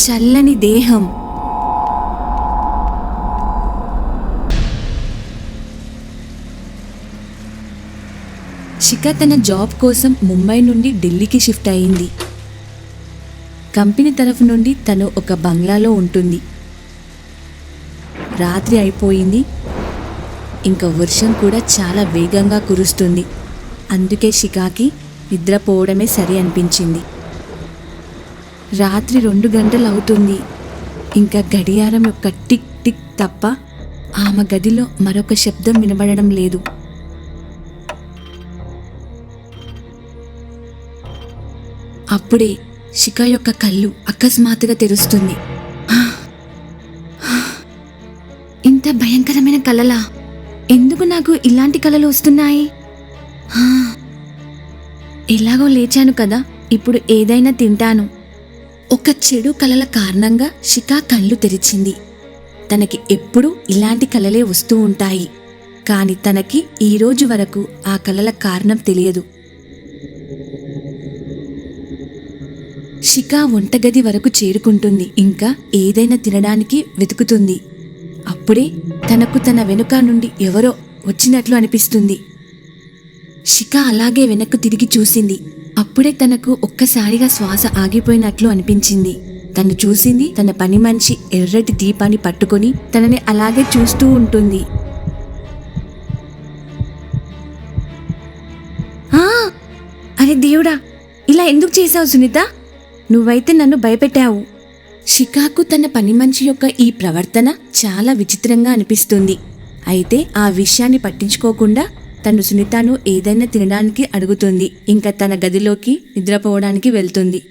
చల్లని దేహం. శిఖ తన జాబ్ కోసం ముంబై నుండి ఢిల్లీకి షిఫ్ట్ అయింది. కంపెనీ తరఫు నుండి తను ఒక బంగ్లాలో ఉంటుంది. రాత్రి అయిపోయింది. ఇంకా వర్షం కూడా చాలా వేగంగా కురుస్తుంది. అందుకే శిఖాకి నిద్రపోవడమే సరి అనిపించింది. రాత్రి రెండు గంటలు అవుతుంది ఇంకా గడియారం యొక్క టిక్ టిక్ తప్ప ఆమె గదిలో మరొక శబ్దం వినబడడం లేదు. అప్పుడే శిఖ యొక్క కళ్ళు అకస్మాత్తుగా తెరుస్తుంది. ఇంత భయంకరమైన కలలా? ఎందుకు నాకు ఇలాంటి కలలు వస్తున్నాయి? ఎలాగో లేచాను కదా ఇప్పుడు ఏదైనా తింటాను. ఒక చెడు కలల కారణంగా శిఖా కళ్ళు తెరిచింది. తనకి ఎప్పుడూ ఇలాంటి కలలే వస్తూ ఉంటాయి. కాని తనకి ఈ రోజు వరకు ఆ కలల కారణం తెలియదు. శిఖా వంటగది వరకు చేరుకుంటుంది. ఇంకా ఏదైనా తినడానికి వెతుకుతుంది. అప్పుడే తనకు తన వెనుక నుండి ఎవరో వచ్చినట్లు అనిపిస్తుంది. శిఖ అలాగే వెనక్కు తిరిగి చూసింది. అప్పుడే తనకు ఒక్కసారిగా శ్వాస ఆగిపోయినట్లు అనిపించింది. తను చూసింది తన పని మనిషి ఎర్రటి దీపాన్ని పట్టుకొని తనని అలాగే చూస్తూ ఉంటుంది. అరే దేవుడా ఇలా ఎందుకు చేశావు సునీత? నువ్వైతే నన్ను భయపెట్టావు. షికాకు తన పని మనిషి యొక్క ఈ ప్రవర్తన చాలా విచిత్రంగా అనిపిస్తుంది. అయితే ఆ విషయాన్ని పట్టించుకోకుండా తను సునీతను ఏదైనా తినడానికి అడుగుతుంది. ఇంకా తన గదిలోకి నిద్రపోవడానికి వెళ్తుంది.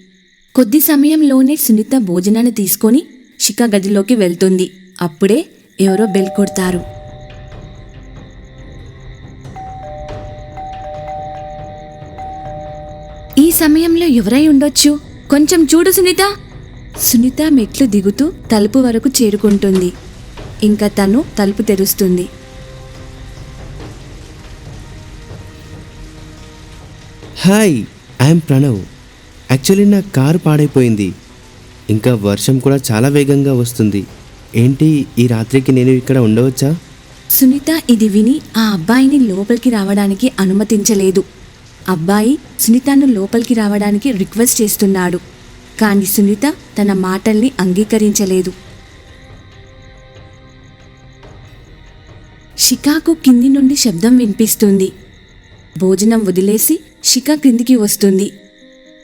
కొద్ది సమయంలోనే సునీత భోజనాన్ని తీసుకొని శిఖ గదిలోకి వెళ్తుంది. అప్పుడే ఎవరో బెల్ కొడతారు. ఈ సమయంలో ఎవరై ఉండొచ్చు? కొంచెం చూడు సునీత సునీత మెట్లు దిగుతూ తలుపు వరకు చేరుకుంటుంది. ఇంకా తను తలుపు తెరుస్తుంది. Hi I'm Pranav. యాక్చువల్లీ నా కారు పాడైపోయింది. ఇంకా వర్షం కూడా చాలా వేగంగా వస్తుంది. ఏంటి ఈ రాత్రికి నేను ఇక్కడ ఉండవచ్చా? సునీత ఇది విని ఆ అబ్బాయిని లోపలికి రావడానికి అనుమతించలేదు. అబ్బాయి సునీతను లోపలికి రావడానికి రిక్వెస్ట్ చేస్తున్నాడు. కానీ సునీత తన మాటల్ని అంగీకరించలేదు. షికాకు కింది నుండి శబ్దం వినిపిస్తుంది. భోజనం వదిలేసి షికా క్రిందికి వస్తుంది.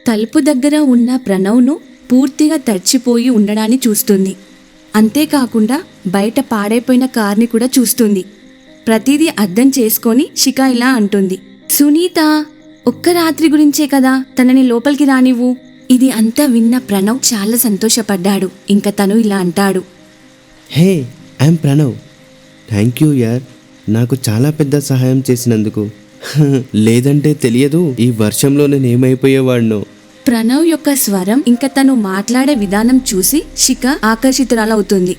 తలుపు దగ్గర ఉన్న ప్రణవ్ను పూర్తిగా తడిచిపోయి ఉండడాన్ని చూస్తుంది. అంతేకాకుండా బయట పాడైపోయిన కార్ని కూడా చూస్తుంది. ప్రతిదీ అర్థం చేసుకొని షికా ఇలా అంటుంది. సునీత ఒక్క రాత్రి గురించే కదా తనని లోపలికి రానివ్వు. ఇది అంతా విన్న ప్రణవ్ చాలా సంతోషపడ్డాడు. ఇంకా తను ఇలా అంటాడు. Hey I'm Pranav. Thank you యార్. నాకు చాలా పెద్ద సహాయం చేసినందుకు. లేదంటే తెలియదు ఈ వర్షంలో నేను ఏమైపోయేవాడినో ప్రణవ్ యొక్క స్వరం ఇంకా తను మాట్లాడే విధానం చూసి శిఖ ఆకర్షితురాలవుతుంది.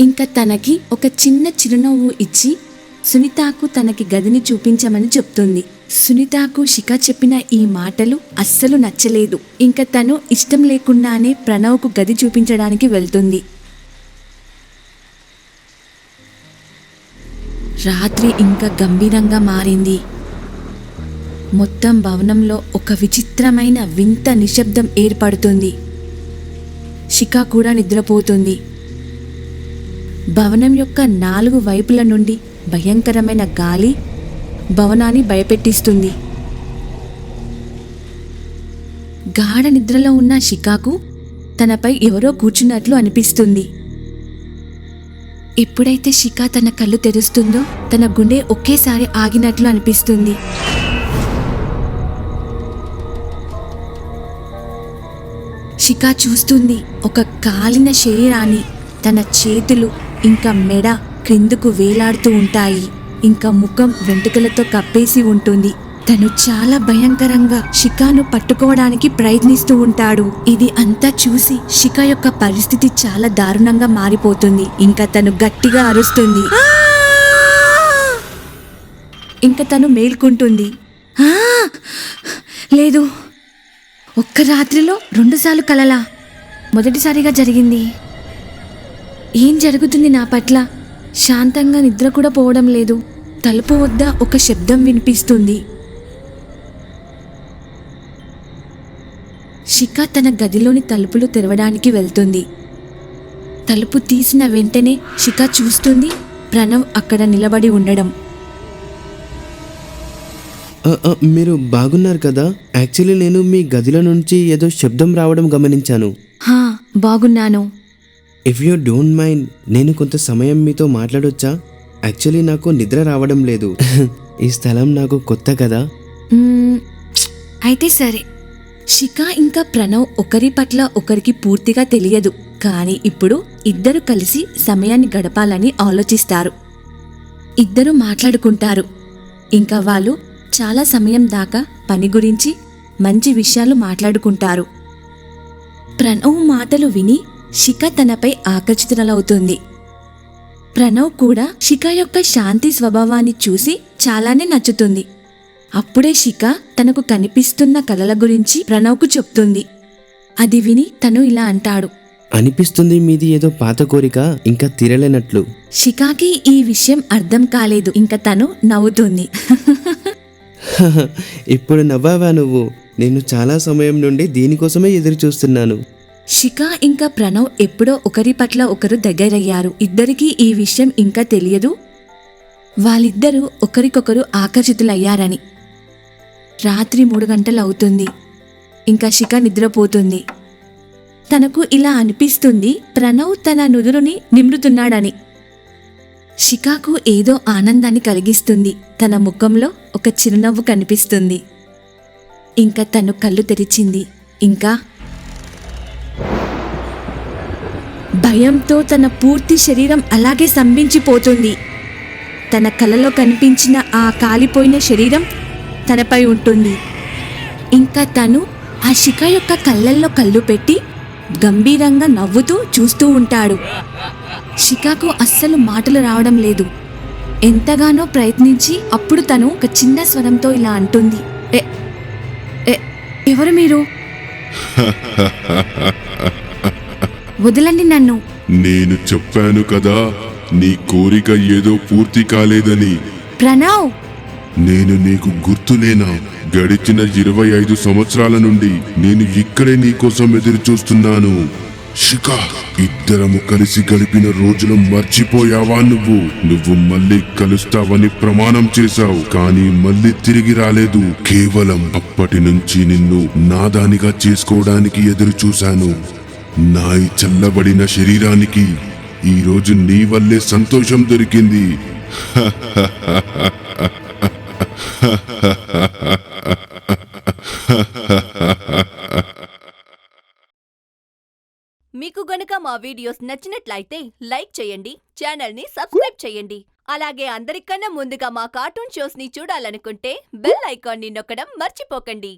ఇంకా తనకి ఒక చిన్న చిరునవ్వు ఇచ్చి సునీతాకు తనకి గదిని చూపించమని చెప్తుంది. సునీతాకు శిఖ చెప్పిన ఈ మాటలు అస్సలు నచ్చలేదు. ఇంకా తను ఇష్టం లేకుండానే ప్రణవ్కు గది చూపించడానికి వెళ్తుంది. రాత్రి ఇంకా గంభీరంగా మారింది. మొత్తం భవనంలో ఒక విచిత్రమైన వింత నిశ్శబ్దం ఏర్పడుతుంది. షికా కూడా నిద్రపోతుంది. భవనం యొక్క నాలుగు వైపుల నుండి భయంకరమైన గాలి భవనాన్ని భయపెట్టిస్తుంది. గాఢ నిద్రలో ఉన్న షికాకు తనపై ఎవరో కూర్చున్నట్లు అనిపిస్తుంది. ఎప్పుడైతే షికా తన కళ్ళు తెరుస్తుందో తన గుండె ఒకేసారి ఆగినట్లు అనిపిస్తుంది. శిఖ చూస్తుంది. ఒక కాలిన శరీరాన్ని తన చేతులు ఇంకా మెడ క్రిందుకు వేలాడుతూ ఉంటాయి. ఇంకా ముఖం వెంట్రుకలతో కప్పేసి ఉంటుంది. తను చాలా భయంకరంగా శిఖాను పట్టుకోవడానికి ప్రయత్నిస్తూ ఉంటాడు. ఇది అంతా చూసి శిఖ యొక్క పరిస్థితి చాలా దారుణంగా మారిపోతుంది. ఇంకా తను గట్టిగా అరుస్తుంది. ఇంకా తను మేల్కుంటుంది. లేదు. ఒక్క రాత్రిలో రెండుసార్లు కలలా. మొదటిసారిగా జరిగింది. ఏం జరుగుతుంది నా పట్ల? శాంతంగా నిద్ర కూడా పోవడం లేదు. తలుపు వద్ద ఒక శబ్దం వినిపిస్తుంది. శిఖ తన గదిలోని తలుపులు తెరవడానికి వెళ్తుంది. తలుపు తీసిన వెంటనే శిఖ చూస్తుంది ప్రణవ్ అక్కడ నిలబడి ఉండడం. మీరు బాగున్నారు కదా. యాక్చువల్లీ నేను మీ గదిలో నుంచి ఏదో శబ్దం రావడం గమనించాను. హా బాగున్నాను. ఇఫ్ యూ డోంట్ మైండ్ నేను కొంత సమయం మీతో మాట్లాడొచ్చా? యాక్చువల్లీ నాకు నిద్ర రావడం లేదు. ఈ స్థలం నాకు కొత్త కదా. మ్మ్, అయితే సరే. శిఖ ఇంకా ప్రణవ్ ఒకరి పట్ల ఒకరికి పూర్తిగా తెలియదు. కానీ ఇప్పుడు ఇద్దరు కలిసి సమయాన్ని గడపాలని ఆలోచిస్తారు. ఇద్దరు మాట్లాడుకుంటారు. ఇంకా వాళ్ళు చాలా సమయం దాకా పని గురించి మంచి విషయాలు మాట్లాడుకుంటారు. ప్రణవ్ మాటలు విని శిఖ తనపై ఆకర్షితురాలవుతుంది. ప్రణవ్ కూడా శిఖ యొక్క శాంతి స్వభావాన్ని చూసి చాలానే నచ్చుతుంది. అప్పుడే శిఖ తనకు కనిపిస్తున్న కలల గురించి ప్రణవ్కు చెప్తుంది. అది విని తను ఇలా అంటాడు. అనిపిస్తుంది మీది ఏదో పాత కోరిక ఇంకా తీరలేనట్లు. శిఖాకి ఈ విషయం అర్థం కాలేదు ఇంకా తను నవ్వుతుంది. ఇప్పుడు నవ్వావా నువ్వు? నేను చాలా సమయం నుండి దీనికోసమే ఎదురు చూస్తున్నాను శిఖ ఇంకా ప్రణవ్ ఎప్పుడో ఒకరి పట్ల ఒకరు దగ్గరయ్యారు. ఇద్దరికీ ఈ విషయం ఇంకా తెలియదు? వాళ్ళిద్దరూ ఒకరికొకరు ఆకర్షితులయ్యారని. రాత్రి మూడు గంటలు అవుతుంది. ఇంకా శిఖ నిద్రపోతుంది. తనకు ఇలా అనిపిస్తుంది ప్రణవ్ తన నుదురుని నిమ్రుతున్నాడని. షికాకు ఏదో ఆనందాన్ని కలిగిస్తుంది. తన ముఖంలో ఒక చిరునవ్వు కనిపిస్తుంది. ఇంకా తను కళ్ళు తెరిచింది. ఇంకా భయంతో తన పూర్తి శరీరం అలాగే స్తంభించిపోతుంది. తన కలలో కనిపించిన ఆ కాలిపోయిన శరీరం తనపై ఉంటుంది. ఇంకా తను ఆ శిఖ యొక్క కళ్ళల్లో కళ్ళు పెట్టి గంభీరంగా నవ్వుతూ చూస్తూ ఉంటాడు. శిఖకు అస్సలు మాటలు రావడం లేదు. ఎంతగానో ప్రయత్నించి అప్పుడు తను ఒక చిన్న స్వరంతో ఇలా అంటుంది. "ఎ- ఎ- ఎవరు మీరు? వదలండి నన్ను. నేను చెప్పాను కదా నీ కోరిక ఏదో పూర్తి కాలేదని. ప్రణవ్ నేను నీకు గుర్తులేనా? గడిచిన ఇరవై ఐదు సంవత్సరాల నుండి నేను ఇక్కడే నీకోసం ఎదురు చూస్తున్నాను శిఖ ఇద్దరము కలిసి గడిపిన రోజులు మర్చిపోయావా నువ్వు? నువ్వు మళ్ళీ కలుస్తావని ప్రమాణం చేశావు కానీ మళ్ళీ తిరిగి రాలేదు. కేవలం అప్పటి నుంచి నిన్ను నాదానిగా చేసుకోవడానికి ఎదురు చూశాను నాయి చల్లబడిన శరీరానికి ఈ రోజు నీ వల్లే సంతోషం దొరికింది. మీకు గనుక మా వీడియోస్ నచ్చినట్లయితే లైక్ చేయండి ఛానల్ని సబ్స్క్రైబ్ చేయండి. అలాగే అందరికన్నా ముందుగా మా కార్టూన్ షోస్ని చూడాలనుకుంటే బెల్ ఐకాన్ని నొక్కడం మర్చిపోకండి.